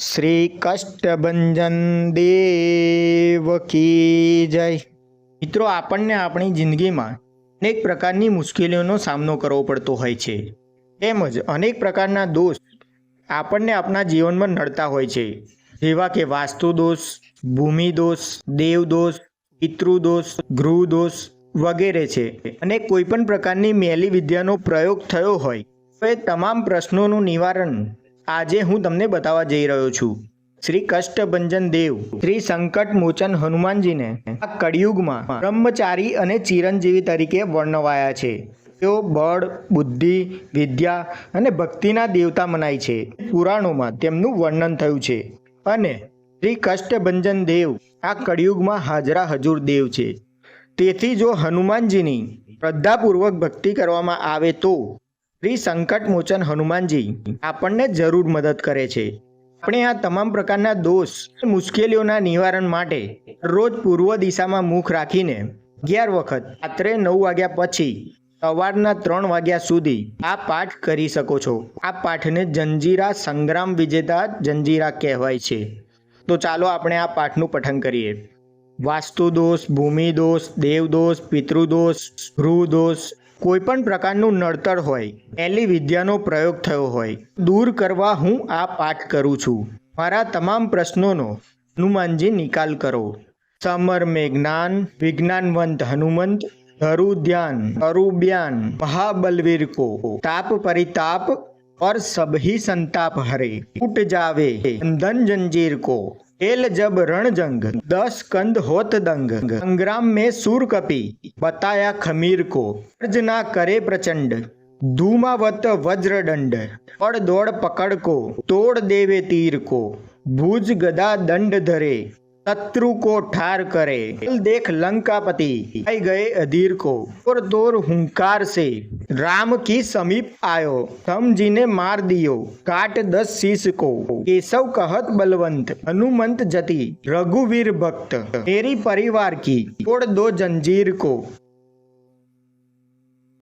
શ્રી કષ્ટભંજન દેવ કી જય. મિત્રો, આપણને આપણી જિંદગીમાં અનેક પ્રકારની મુશ્કેલીઓનો સામનો કરવો પડતો હોય છે. તેમજ અનેક પ્રકારના દોષ આપણને આપણા જીવનમાં નડતા હોય છે. જેવા કે વાસ્તુ દોષ, ભૂમિ દોષ, દેવ દોષ પિતૃદોષ ગૃહ દોષ વગેરે છે. અને કોઈ પણ પ્રકારની મેલી વિદ્યાનો પ્રયોગ થયો હોય તો એ તમામ પ્રશ્નોનું નિવારણ આજે હું તમને બતાવવા જઈ રહ્યો છું. શ્રી કષ્ટભંજન દેવ, શ્રી સંકટ મોચન હનુમાનજીને આ કળિયુગમાં બ્રહ્મચારી અને ચિરંજીવી તરીકે વર્ણવાયા છે. તેઓ બળ, બુદ્ધિ, વિદ્યા અને ભક્તિના દેવતા મનાય છે. પુરાણોમાં તેમનું વર્ણન થયું છે. અને શ્રી કષ્ટભંજન દેવ આ કળિયુગમાં હાજરા હજુર દેવ છે. તેથી જો હનુમાનજીની શ્રદ્ધાપૂર્વક ભક્તિ કરવામાં આવે તો શ્રી સંકટ મોચન હનુમાનજી આપણને જરૂર મદદ કરે છે. આપણે આ તમામ પ્રકારના દોષ, મુશ્કેલીઓના નિવારણ માટે રોજ પૂર્વ દિશામાં મુખ રાખીને અગિયાર વખત રાત્રે નવ વાગ્યા પછી સવારના ત્રણ વાગ્યા સુધી આ પાઠ કરી શકો છો. આ પાઠને જંજીરા સંગ્રામ વિજેતા જંજીરા કહેવાય છે. તો ચાલો આપણે આ પાઠનું પઠન કરીએ. વાસ્તુ દોષ ભૂમિ દોષ દેવ દોષ પિતૃદોષ ગૃહ દોષ કોઈ પણ પ્રકારનું નડતર હોય પહેલી વિદ્યાનો પ્રયોગ થયો હોય દૂર કરવા હું આ પાઠ કરું છું મારા તમામ પ્રશ્નોનો હનુમાનજી નિકાલ કરો સમર મેં જ્ઞાન વિજ્ઞાનવંત હનુમંત ધરુ ધ્યાન અરુ બ્યાન મહાબલવીર કો તાપ પરિતાપ और सबही संताप हरे टूट जावे बंधन जंजीर को एल जब रणजंग, दस कंद होत दंग। संग्राम में सूर कपी, बताया खमीर को। अर्ज़ ना करे प्रचंड, धूमावत वज्र दंड पड़ दौड़ पकड़ को, तोड़ देवे तीर को। भूज गदा दंड धरे। शत्रु को ठार करे। देख लंकापति, आई गए अधीर को। और तोर हुंकार से राम की समीप आयो। समझी ने मार दियो। काट दस शीश को। केशव कहत, बलवंत, हनुमंत जति, रघुवीर भक्त, मेरी परिवार की छोड़ दो जंजीर को।